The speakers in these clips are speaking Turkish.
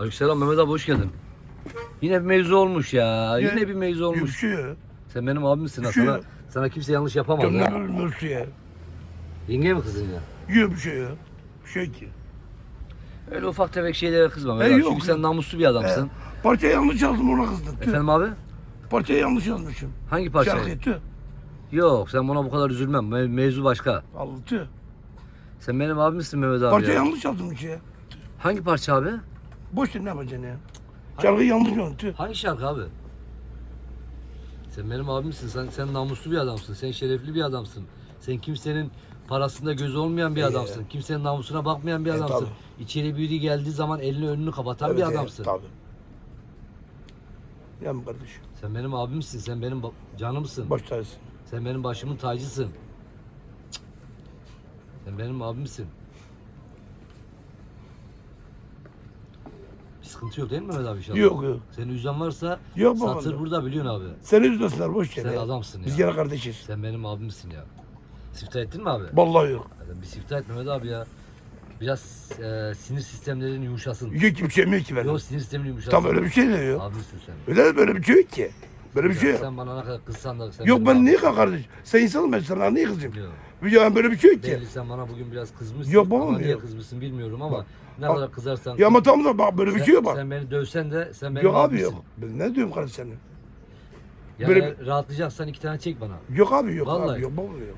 Aleykümselam Mehmet abi hoş geldin. Yine bir mevzu olmuş ya. Ne? Yine bir mevzu olmuş. Yükşüyor. Sen benim abimsin ha. Şey Sana, sana kimse yanlış yapamaz ya. ölmüş ya. Yenge mi kızın ya? Yok bir şey ya. Bir şey ki. Öyle ufak tefek şeylere kızma Mehmet E, abi. yok, Çünkü sen namuslu bir adamsın. He. Parça yanlış yazdım ona kızdım. Tüh. Efendim abi? Parçayı yanlış yazmışım. Hangi parça? Şarkıyı tüh. Yok sen buna bu kadar üzülmem. Me- mevzu başka. Allah tüh. Sen benim abimsin Mehmet abi Parça ya. yanlış yazdım içi ya. Hangi parça abi? Boş ver, ne yapacaksın ya. Şarkıyı yanlış tüh. Hangi şarkı abi? Sen benim abimsin. Sen, sen namuslu bir adamsın. Sen şerefli bir adamsın. Sen kimsenin parasında gözü olmayan bir Ee, adamsın. Kimsenin namusuna bakmayan bir e, adamsın. tabii. İçeri biri geldiği zaman elini önünü kapatan bir Evet, adamsın. Tabii. Yan kardeşim. Sen benim abimsin. Sen benim ba- canımsın. Baş tacısın. Sen benim başımın tacısın. Cık. Sen benim abimsin. Sıkıntı yok değil mi Mehmet abi inşallah? Yok, yok. Seni üzen varsa Yok baba. satır burada biliyorsun abi. Seni üzmesinler boş ver Sen ya. adamsın Biz ya. gene kardeşiz. Sen benim abimsin ya. Siftah ettin mi abi? Vallahi yok. Ya Bir siftah et Mehmet abi ya. Biraz e, sinir sistemlerin yumuşasın. Yok ki bir mi yok ki benim. Yok sinir sistemin yumuşasın. Tam öyle bir şey de yok. Abimsin sen. Öyle böyle bir şey yok ki. Böyle bir şey yok. Sen bana ne kadar kızsan da sen Yok ben niye abimsin. kardeş? Sen insanım ben sana niye kızayım? Yok. Ya böyle bir şey yok ki. Belli sen bana bugün biraz kızmışsın. Yok babam ama niye yok. kızmışsın bilmiyorum ama ne Bak- kadar kızarsan. Ya ama tamam da bak böyle bir sen, şey yok bak. Sen beni dövsen de sen benim Yok abi yok. Ben ne diyorum kardeş sana? Yani Böyle rahatlayacaksan iki tane çek bana. Yok abi yok Vallahi. abi yok baba yok.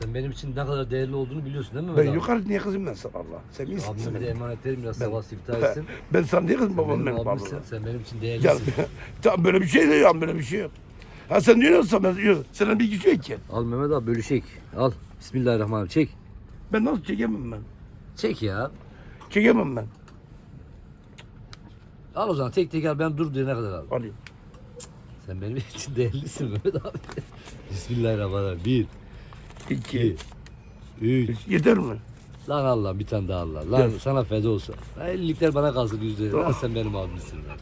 Sen benim için ne kadar değerli olduğunu biliyorsun değil mi Ben Mehmet abi? yukarı niye kızayım ben sana Allah? Sen iyisin Abime sen de benim. emanet verin biraz Ben- sabah siftah etsin. Ben sana niye kızayım Sen babam benim benim abimsin. babam? Sen benim için Ya değerlisin. tamam böyle bir şey de yok böyle bir şey yok. Ha sen diyorsan ben diyorum. Senin bir gücü yok ki. Al Mehmet abi bölüşek. Al. Bismillahirrahmanirrahim. Çek. Ben nasıl çekemem ben? Çek ya. Çekemem ben. Al o zaman tek tek al ben dur diyene kadar al. Alayım. Sen benim için değerlisin Mehmet abi. Bismillahirrahmanirrahim. Bir, İki. üç. Yeter mi? Lan Allah bir tane daha Allah. Lan sana feda olsun. Lan ellilikler bana kalsın yüzde. Lan sen benim abimsin lan.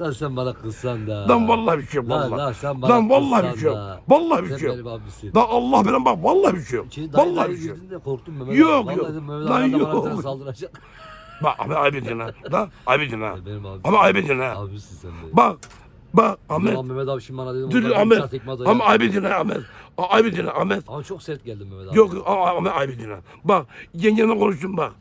Lan sen bana kızsan da. Lan vallahi bir şey yok Lan, vallahi. lan sen bana Lan vallahi bir şey yok. da. Vallahi bir Sen şey yok. benim abimsin. Lan Allah benim bak vallahi bir şey yok. Şimdi dayı Vallahi dayı bir şey yok. de korktum Mehmet Yok, abi. Vallahi yok. dedim Mehmet Lan bana yok. tane saldıracak. Bak abi aybedin ha. Lan aybedin ha. benim abim. Ama aybedin ha. Abimsin sen benim. Bak. Bak Ahmet. Ulan Mehmet abi şimdi bana dedim. Dur Ahmet. Ama aybedin ha Ahmet. A- Aybedin Ahmet. Ama çok sert geldin Mehmet abi. Yok a- Ahmet aybedin ha. Bak yengenle konuştum bak.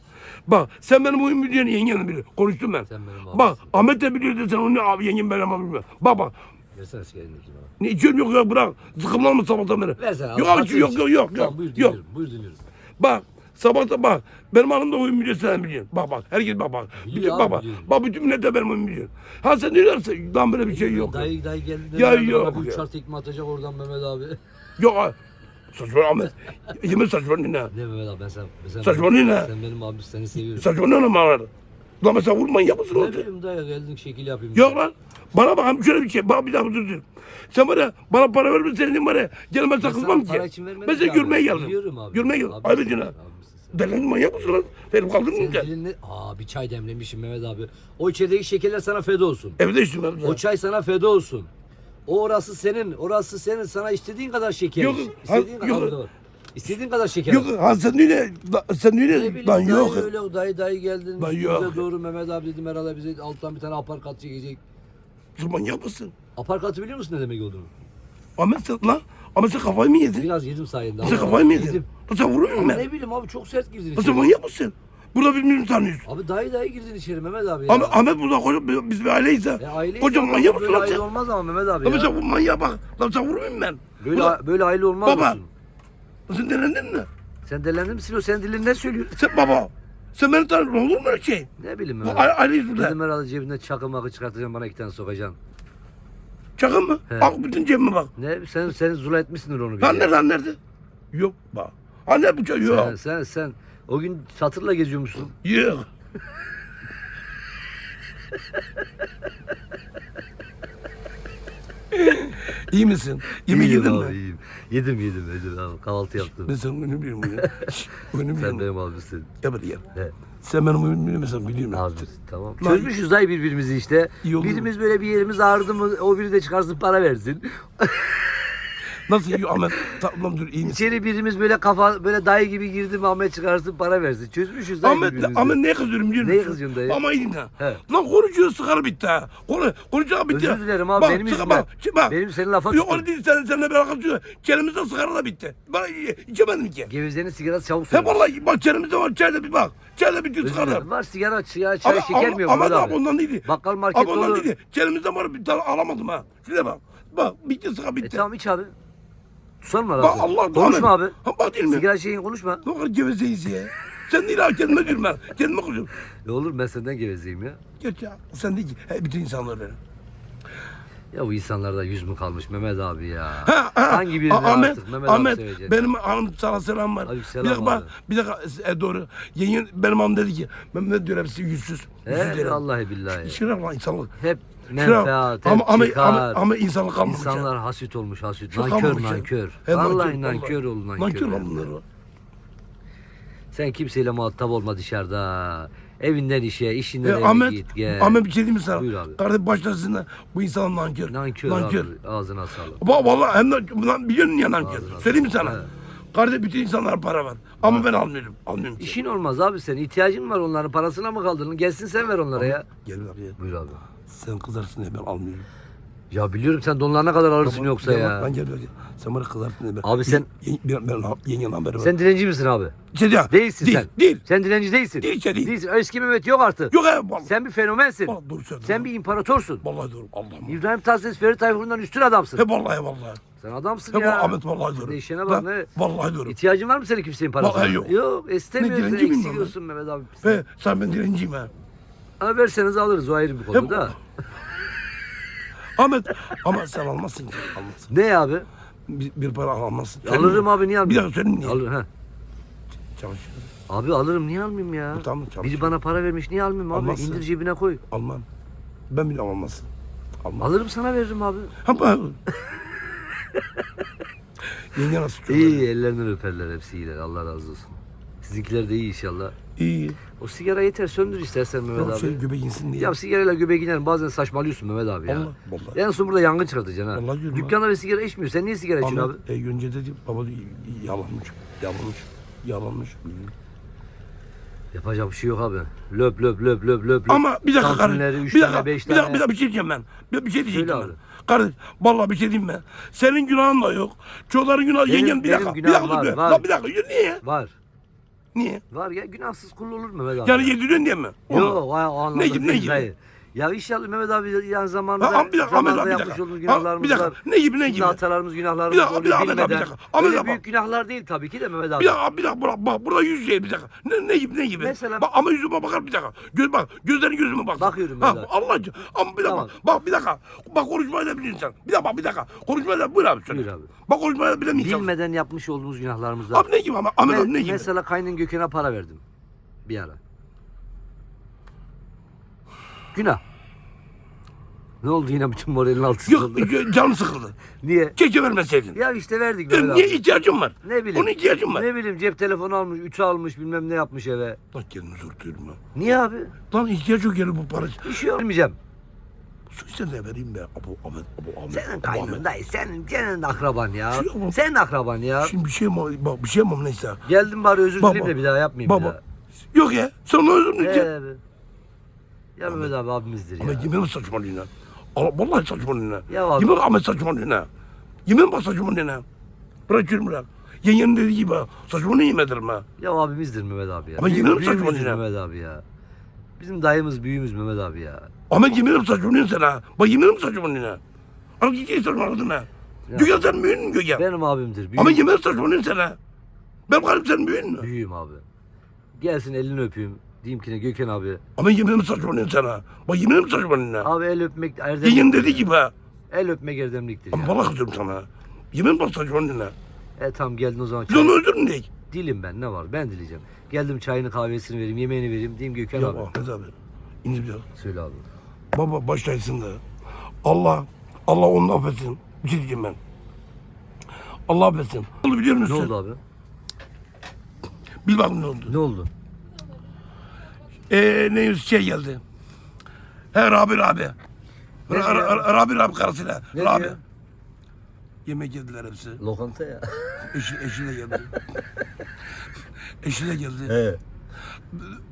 Bak sen benim oyun biliyorsun yengenle biliyorsun. Konuştum ben. Sen benim abimsin. Bak Ahmet de biliyor sen onu abi yengem ben ama bilmiyorum. Bak bak. Versene eski elindeki bana. Ne içiyorum yok yok bırak. Sıkımlanma sabahtan beri. Versene. Yok al, abi hadi yok yok yok Tamam yok. buyur Yok. dinliyorum. Buyur dinliyorum. Bak sabahta bak. Benim hanım da oyun biliyor sen biliyorsun. Bak bak herkes bak bak. Biliyor Bütün, abi, bak bak. biliyor. Bak bütün millet de benim oyun biliyor. Ha sen diyorsun lan böyle bir şey yok. Dayı dayı geldi. Ya Ya yok Bir ya. uçar tekme atacak oradan Mehmet abi. Yok ha. Saçma Ahmet. Yemin saçma ne? ne Mehmet abi ben sen. sen Saçmalıyorsun ha. Sen benim abim seni seviyorum. Saçma ne lan bana? Lan mesela vurmayın yapmasın Ne orada. bileyim dayı geldin şekil yapayım. Yok lan. Bana bak şöyle bir şey. Bak bir daha dur dur. Sen ya bana para verme senin var ya. Gel ben sana takılmam para ki. için vermedim Ben seni ki abi. görmeye geldim. Biliyorum abi. Görmeye geldim. Abimsin sen. Delendin manyak mısın lan? Benim Senin mı gel? dilin ne? Aa bir çay demlemişim Mehmet abi. O içerideki şekerler sana feda olsun. Evde içtim ben. O çay sana feda olsun. O orası senin, orası senin. Sana istediğin kadar şeker Yok, ha- İstediğin kadar, yok. Dur. İstediğin kadar şeker. Yok ha sen öyle. Sen öyle. bileyim Lan dayı yok. öyle dayı dayı geldin. Bize yok. doğru Mehmet abi dedim herhalde bize alttan bir tane aparkat çekecek. Sen manyak mısın? Aparkatı biliyor musun ne demek olduğunu? Ahmet sen lan. Ahmet sen kafayı mı yedin? Biraz yedim sayende. Sen ama kafayı mı yedin? Yedim. Sen vuruyor musun Ama ben? ne bileyim abi çok sert girdin sen manyak mısın? Burada birbirini tanıyorsun. Abi dayı dayı girdin içeri Mehmet abi ya. Ahmet, Ahmet burada koca, biz bir aileyiz ha. E, aileyiz Koca ama manyak mısın Böyle lan aile sen? olmaz ama Mehmet abi Ahmet ya. sen bu manyağa bak. Lan sen musun ben? Böyle, Burada- böyle aile olmaz Baba. mısın? Sen denendin mi? Sen delendin mi Silo? Sen dilin ne söylüyor? Sen baba. Sen beni tanıyorsun. Olur mu öyle şey? Ne bileyim Bu Mehmet a- abi. aileyiz burada. Dedim herhalde cebinden çakı makı çıkartacaksın bana iki tane sokacaksın. Şaka mı? He. Bak bütün cebime bak. Ne sen sen zula etmişsindir onu bir Lan ya. nerede lan nerede? Yok bak. Ha ne bu şey? Sen, Yok. sen sen o gün satırla geziyormuşsun. Yok. İyi misin? Yemek İyiyim yedin abi, mi? iyiyim. Yedim yedim yedim abi. Kahvaltı yaptım. Ben senin oyunu biliyorum ya. Şşş, oyunu Sen biliyorum. benim abisin. Gel buraya. He. Sen benim oyunu biliyorsan biliyorum. Abi tamam. Lan- Çözmüşüz dayı birbirimizi işte. İyi oldu. Birimiz böyle bir yerimiz ağrıdı mı o biri de çıkarsın para versin. Nasıl iyi Ahmet? Tamam dur iyi misin? İçeri birimiz böyle kafa böyle dayı gibi girdi mi Ahmet çıkarsın para versin. Çözmüşüz dayı Ahmet, birbirimizi. Ahmet neye kızıyorum biliyor musun? Neye kızıyorsun dayı? Ama iyi dinle. He. Lan konuşuyor sigara bitti ha. Konu, konuşacak bitti. Özür dilerim abi benim sigara- yüzümden. Bak, şi- bak. Benim senin lafa Yok tuttum. öyle değil sen, seninle bir alakası yok. Çenemizde sigara da bitti. Ben içemedim ki. Gevezenin sigarası çabuk He söner. vallahi bak çenemizde var çayda bir bak. Çayda bitiyor Özür sigara. dilerim. Var sigara, çay, çay Ama- şeker mi yok Ama da abi? ondan değildi. Bakkal market Ama ondan dolu. değildi. Çenemizde var bir tane alamadım ha. Şuraya bak. Bak bitti sigara E bitti. tamam iç abi. Tutsana mı Bak? Allah Konuşma abi. Bak değil mi? Sigara şeyin konuşma. Ne kadar gevezeyiz ya. Sen değil abi kendime ben. Kendime kızıyorum. Ne olur ben senden gevezeyim ya. Geç ya. Sen değil ki. He, bütün insanlar öyle. Ya bu insanlarda yüz mü kalmış Mehmet abi ya. Ha, ha. Hangi birini Ahmet, artık Mehmet abi Ahmet, seveceksin? benim hanım sana selam var. Aleykümselam bir dakika, abi. bir dakika e, doğru. Yenge, benim hanım dedi ki, Mehmet diyor hepsi yüzsüz. Yüzsüz He, derim. vallahi billahi. Şuna lan insanlık. Hep menfaat, hep ama, ama, çıkar. ama, ama insanlık kalmamış. ya. İnsanlar hasit olmuş hasit. Çok nankör ya. nankör. He, Vallahi nankör olun nankör. Nankör ya. lan bunlar. Sen kimseyle muhatap olma dışarıda. Evinden işe, E, işinden eve Ahmet, git gel. Ahmet bir şey diyeyim mi sana? Buyur abi. Kardeş başlasın bu insan nankör. Nankör, abi. Ağzına sağlık. Bak vallahi hem de bundan biliyorsun ya nankör. Ağzına Söyleyeyim mi sana? He. Kardeş bütün insanlar para var. Ama ben almıyorum. Almıyorum ki. İşin olmaz abi sen. ihtiyacın var onların parasına mı kaldırdın? Gelsin sen ver onlara ya. Gel abi. Buyur abi. Sen kızarsın diye ben almıyorum. Ya biliyorum sen donlarına kadar alırsın Tamam, yoksa ya. Ben gel gel. Sen bana kızarsın diye ben. Abi sen- Ye- Ben, ben, ben yengen var. Sen dilenci misin abi? Şey ya, Değilsin değil, sen. Değil. Sen dilenci değilsin. Değil, şey değil. Değilsin. Eski Mehmet yok artık. Yok ya vallahi. Sen bir fenomensin. Vallahi doğru söyledin. Sen bir imparatorsun. Vallahi doğru. Allah'ım. İbrahim Tatlıses Ferit Tayfur'undan üstün adamsın. He vallahi vallahi. Sen adamsın He ya. vallahi Ahmet vallahi doğru. Değişene bak ne? Vallahi doğru. İhtiyacın var mı senin kimsenin parasına? Vallahi yok. Yok istemiyorsun. Ne dilenci miyim ben? Eksiliyorsun Mehmet abi. He sen ben dilenciyim ha. Ama verseniz alırız o ayrı bir konu da. Ahmet ama sen almazsın ki. Almazsın. Ne abi? Bir, bir para almazsın. Alırım abi niye Bir almayayım? dakika söyleyeyim niye? Alır, he. Çalışıyor. Abi alırım niye almayayım ya? Tamam, çalışıyor. Biri bana para vermiş niye almayayım abi? Almazsın. İndir cebine koy. Almam. Ben bile almazsın. Almam. Alırım sana veririm abi. Ama... Yenge nasıl çok İyi ellerinden öperler hepsi iyiler Allah razı olsun. Sizinkiler de iyi inşallah. İyi. O sigara yeter söndür istersen Mehmet Ya abi. şey göbek insin diye. Ya sigarayla göbeğe iner bazen saçmalıyorsun Mehmet abi ya. Allah, vallahi. En son burada yangın çıkartacaksın ha. Vallahi diyorum Dükkanda ve sigara içmiyor. Sen niye sigara içiyorsun abi? Ahmet e, önce dedi baba diyor, yalanmış. Yalanmış. Yalanmış. Yapacak bir şey yok abi. Löp löp löp löp löp. Ama bir dakika kardeş. Bir dakika, bir dakika, bir dakika bir şey diyeceğim ben. Bir, bir şey diyeceğim Söyle ben. abi. Kardeş vallahi bir şey diyeyim ben. Senin günahın da yok. Çocukların günahı Benim- yengen bir benim dakika. Bir günahım dakika var, dur. var. Lan bir dakika niye? Var. Niye? Var ya günahsız kul olur Mehmet abi. Yani ya. yediriyorsun diye mi? Yok mu? anlamda Ne ne dayı. Ya inşallah Mehmet abi yani zamanında, Ha, bir dakika, Ahmet zamanında abi, bir yapmış olduğumuz günahlarımız bir dakika. var. Ne gibi, ne gibi? hatalarımız, günahlarımız Bir dakika, oluyor bir dakika, bilmeden. bir dakika. Ahmet Öyle abi, büyük günahlar değil tabii ki de Mehmet abi. Bir dakika, bir dakika, bak, bak burada yüz şey bir dakika. Ne, ne gibi, ne gibi? Mesela- Bak ama yüzüme bakar bir dakika. Göz bak, gözlerin gözüme bak. Bakıyorum ben de. Allah aşkına. Ama bir dakika, Tamam. bak bir dakika. Bak konuşmayı da bilin sen. Bir dakika, bak bir dakika. Konuşmayı da buyur abi söyle. Buyur abi. Bak konuşmayı da bilen insan. Bilmeden yapmış olduğumuz günahlarımız var. Abi ne gibi ama? Ahmet Me- abi ne gibi? Mesela kaynın Gökhan'a para verdim. Bir ara. Günah. Ne oldu yine bütün moralin altı Yok, sıkıldı. canım sıkıldı. Niye? Keşke vermeseydin. Ya işte verdik Mehmet niye abi. ihtiyacım var? Ne bileyim. Onun ihtiyacım var. Ne bileyim cep telefonu almış, ütü almış, bilmem ne yapmış eve. Lan kendimi zor tutuyorum ha. Niye abi? Lan ihtiyaç yok yani bu para. Bir şey olmayacağım. Su sen de vereyim be. Abu Ahmet, Abu Ahmet. Senin Abu kaynın Ahmet. dayı, senin, senin de akraban ya. Şey ama- Senin de akraban ya. Şimdi bir şey mi bak bir şey mi neyse. Geldim bari özür Baba. dileyim de bir daha yapmayayım bir Baba. daha. Yok ya. Sen onu özür dileyeceksin. Ee. Ya Mehmet abi abimizdir ya. Ama yemin saçmalıyorsun ha. Allah vallahi saçmalıyorsun ha. Ya abi. Yemin Ahmet saçmalıyorsun ha. Yemin bak saçmalıyorsun ha. Bırak yürü bırak. Yengenin dediği gibi. Saçmalıyorsun yemin ederim ha. Ya abimizdir Mehmet abi ya. Ama yemin büyüğümüzdür saçmalıyorsun ha. Mehmet abi ya. Bizim dayımız büyüğümüz Mehmet abi ya. Ahmet yemin ederim saçmalıyorsun sen ha. Bak yemin ederim saçmalıyorsun ha. Ama ciddi saçmaladın ha. Gökhan sen büyüğün mü Gökhan? Benim abimdir. Büyüğüm, Ama yemin saçmalıyorsun sen ha. Benim kalbim senin büyüğün mü? büyüğüm abi. Gelsin elini öpeyim. Diyeyim ki ne Gökhan abi. Ama yemin ederim saçmalıyorsun sen ha. Bak yemin ederim saçmalıyorsun ha. Abi el öpmek erdemliktir. Yengenin ya. dediği gibi ha. El öpmek erdemliktir Ama ya. vallahi kızıyorum sana. Yemin bak saçmalıyorsun ha. E tamam geldin o zaman. Biz onu diyek? Dilim ben ne var ben dileyeceğim. Geldim çayını kahvesini vereyim yemeğini vereyim diyeyim Gökhan Ya abi. Ahmet abi. İndir biraz. Söyle abi. Baba başlaysın da. Allah, Allah onu affetsin. Bir şey diyeceğim ben. Allah affetsin. Ne oldu biliyor Ne musun? oldu abi? Bil bakalım ne oldu. Ne oldu? Ee, ne şey geldi. He Rabi Rabi. Ne Ra- diyor? Ra- Rabi Rabi karısıyla. Ne Rabi. diyor? Yemek yediler hepsi. Lokanta ya. Eşi, eşi de geldi. eşi de geldi. He.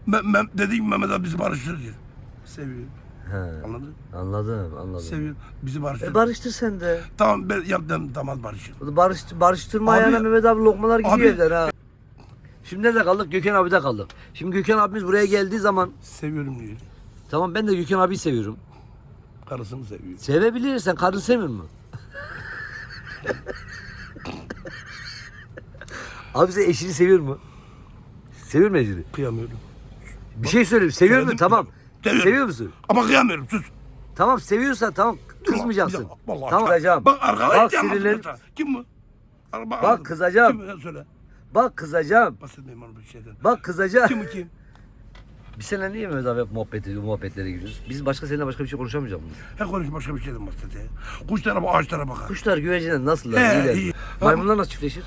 Me, me, dedik Mehmet abi bizi barıştır diyor. Seviyor. He. Anladın? Anladım, anladım. Seviyor. Bizi barıştır. E barıştır sen de. Tamam ben yaptım tamam barışır. Barış, barıştırma Abi- ayağına Mehmet abi lokmalar gidiyor Abi- ha. Şimdi nerede kaldık? Gökhan abide kaldık. Şimdi Gökhan abimiz buraya geldiği zaman Seviyorum diyor. tamam ben de Gökhan abiyi seviyorum. Karısını seviyor. Sevebilirsen karın sevmiyor mu? abi sen eşini seviyor mu? Seviyor mu eşini? Kıyamıyorum. Bir şey söyleyeyim. Seviyor mu? Söyledim. Tamam. Seviyorum. Seviyor musun? Ama kıyamıyorum sus. Tamam seviyorsan tamam kızmayacaksın. Bir dakika, vallahi Tamam kızacağım. Bak arkadaş Bak sinirlen. Kim bu? Bak, kızacağım. Kim? Söyle. Bak kızacağım. Bahsetmeyin bana bir şeyden. Bak kızacağım. Kim bu kim? Biz seninle niye Mehmet abi muhabbet ediyor, muhabbetlere giriyoruz? Biz başka seninle başka bir şey konuşamayacak mıyız? He konuş başka bir şeyden bahset ya. Kuşlara bak ağaçlara bakar. Kuşlar güvercinler nasıl? He, İyiler. iyi. Maymunlar nasıl çiftleşir?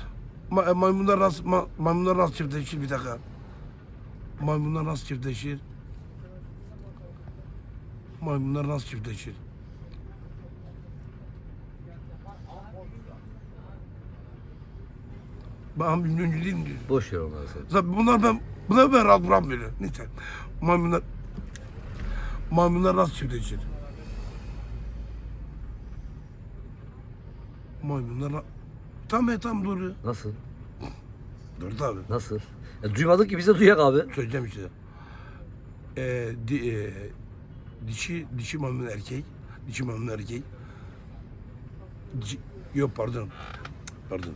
Ma- e, maymunlar nasıl ma- maymunlar nasıl çiftleşir bir dakika. Maymunlar nasıl çiftleşir? Maymunlar nasıl çiftleşir? Ben bilmiyorum değilim diyor. Boş ver onları sen. Zaten bunlar ben bunlar ben rahat bırakmıyorum. Neyse. Maymunlar maymunlar nasıl çiftleşir? Maymunlar Tamam ya tamam doğru. Nasıl? Doğru tabii. Nasıl? Ya, duymadık ki biz de duyak abi. Söyleyeceğim işte. Ee, di, e, dişi dişi maymun erkek, dişi maymun erkek. Dişi, yok pardon. Pardon.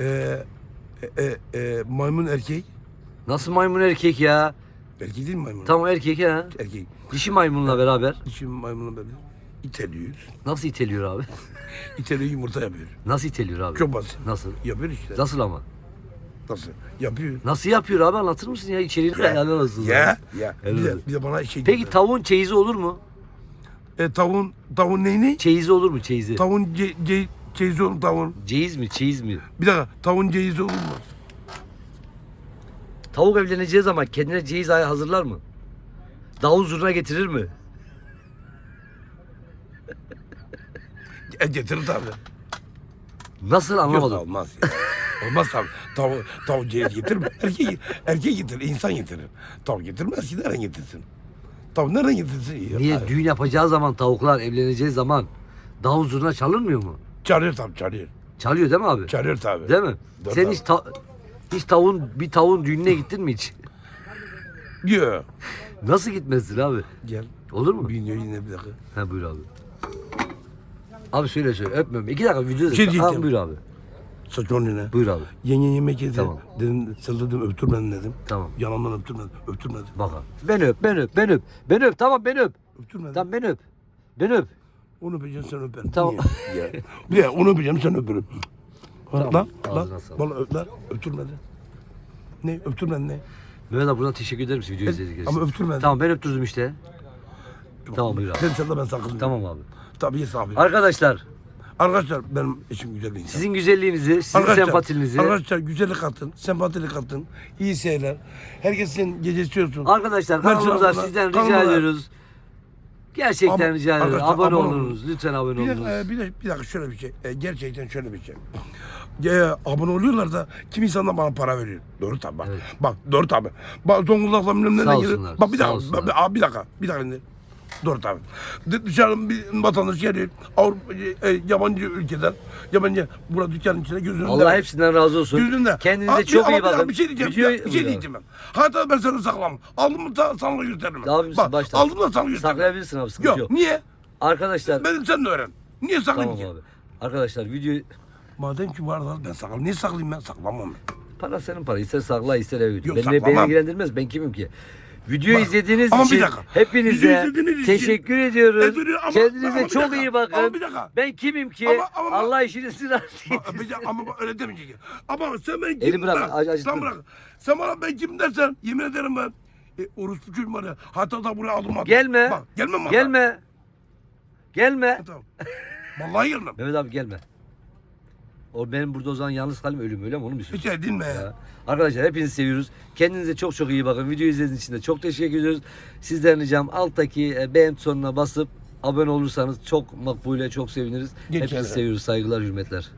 Ee, e, e, e, maymun erkek. Nasıl maymun erkek ya? Erkek değil mi maymun? Tamam erkek ha. Erkek. Dişi maymunla beraber. Dişi maymunla beraber iteliyor. Nasıl iteliyor abi? İteliyor yumurta yapıyor. Nasıl iteliyor abi? Çok basit. Nasıl? Yapıyor işte. Nasıl ama? Nasıl? Yapıyor. Nasıl yapıyor abi anlatır mısın ya? İçeriğini helal olsun. Ya, ya. Helal Bir de, olsun. bir de bana şey Peki tavuğun çeyizi olur mu? e, tavuğun, tavuğun neyini? Çeyizi olur mu çeyizi? Tavuğun ce, ce, ceyizi olur tavuğun? Ceyiz mi çeyiz mi? Bir dakika, tavuğun ceyizi olur mu? Tavuk evleneceği zaman kendine ceyiz ayı hazırlar mı? Davul zurna getirir mi? E, getirir tabii. Nasıl Yok anlamadım. olmaz ya. olmaz tabii. Tavuk, tavuk ceyiz getirir Erkek, erkek getirir, insan getirir. Tavuk getirmez ki nereden getirsin? Tavuk nereden getirsin? Niye hayır. düğün yapacağı zaman tavuklar evleneceği zaman davul zurna çalınmıyor mu? Çağırıyor tabii, çağırıyor. Çalıyor değil mi abi? Çağırıyor tabii. Değil mi? Dört Sen hiç ta- hiç tavuğun bir tavuğun düğününe gittin mi hiç? Diyor. Nasıl gitmezsin abi? Gel. Olur mu? Biniyor yine bir dakika. Ha buyur abi. Abi söyle söyle öpmüyorum. İki dakika video Şey ha, diyeceğim. buyur abi. Saçma ne? Buyur abi. Yenge yemek yedi. Tamam. Dedim, sırladım öptürmedin dedim. Tamam. Yanımdan öptürmedin. Öptürmedin. Bak abi. Ben öp, ben öp, ben öp. Ben öp, tamam ben öp. Öptürmedin. Tamam ben öp. Ben öp. Onu öpeceksin sen öperim. Tamam. Niye? Ya. Bir de onu öpeceğim sen öperim. Tamam. Lan, Ağzına lan, sağlık. Valla öp lan. Öptürmedi. Ne? Öptürmedin ne? Mehmet abi buradan teşekkür ederim size video izlediğiniz için. Ama öptürmedin. Tamam ben öptürdüm işte. Tamam, buyur abi. Sen sen de ben sakın. Tamam abi. Tabii yes abi. Arkadaşlar Arkadaşlar benim eşim güzel bir insan. sizin güzelliğinizi, sizin sempatinizi. Arkadaşlar güzellik atın, sempatilik atın. İyi seyirler. Herkesin gecesi olsun. Arkadaşlar kanalımıza sizden rica kanalıma- ediyoruz. Gerçekten Ama- rica ediyoruz. arkadaşlar, Abone olunuz. Lütfen abone Bir olunuz. dakika, e, bir, dakika, bir dakika şöyle bir şey. E, gerçekten şöyle bir şey. E, abone oluyorlar da kim insanlar bana para veriyor. Doğru tabi bak. Bak doğru tabi. Bak Zonguldak'la bilmem nereden Sağ geliyor. olsunlar, Bak bir sağ dakika. olsunlar. Bir, bir, bir dakika. Bir dakika. Doğru tabi. Dışarı bir vatandaş geliyor. Avrupa, e, yabancı ülkeden. Yabancı burada dükkanın içine gözünün Allah hepsinden razı olsun. Yüzünde. Kendinize Aa, çok ama iyi bir bakın. Bir şey diyeceğim. Bir, bir şey diyeceğim ben. Hatta ben seni saklamam. Aldım mı ta- sana gösteririm. Abimsin, Bak, başla. Aldım da sana gösteririm. Saklayabilirsin abi sıkıntı Yok. yok. Niye? Arkadaşlar Benim sen de öğren. Niye saklayayım tamam ki? abi. Arkadaşlar video Madem ki var da ben saklayayım. Niye saklayayım ben? Saklamam ben. para senin para. İster sakla ister eve götür. Yok, Beni, beni saklamam. ilgilendirmez. Ben kimim ki? Videoyu Bak, izlediğiniz ama bir için dakika. hepinize izlediğiniz için- teşekkür ediyoruz. Ediyorum ama- Kendinize ama bir çok dakika, iyi ama bakın. bir dakika. Ben kimim ki? Ama- ama- Allah işinizi razı Ama, bir de- ama bak öyle demeyecek. ki. Ama sen ben kim? Eli bırak, Bırak, ac- acıttın. Sen bırak. Sen bana ben kim dersen yemin ederim ben. E, orospu çocuğum var ya. Hatta da buraya aldım. aldım. Gelme. Bak gelmem bana. Gelme. Gelme. Tamam. Vallahi gelmem. Mehmet abi gelme. O benim burada o zaman yalnız kalayım ölüm öyle mi? Onu mu Hiç istiyorsun? şey değil mi ya? Arkadaşlar hepinizi seviyoruz. Kendinize çok çok iyi bakın. Video izlediğiniz için de çok teşekkür ediyoruz. Sizden ricam alttaki e, beğen butonuna basıp abone olursanız çok makbule çok seviniriz. Geçelim. Hepinizi seviyoruz. Saygılar, hürmetler.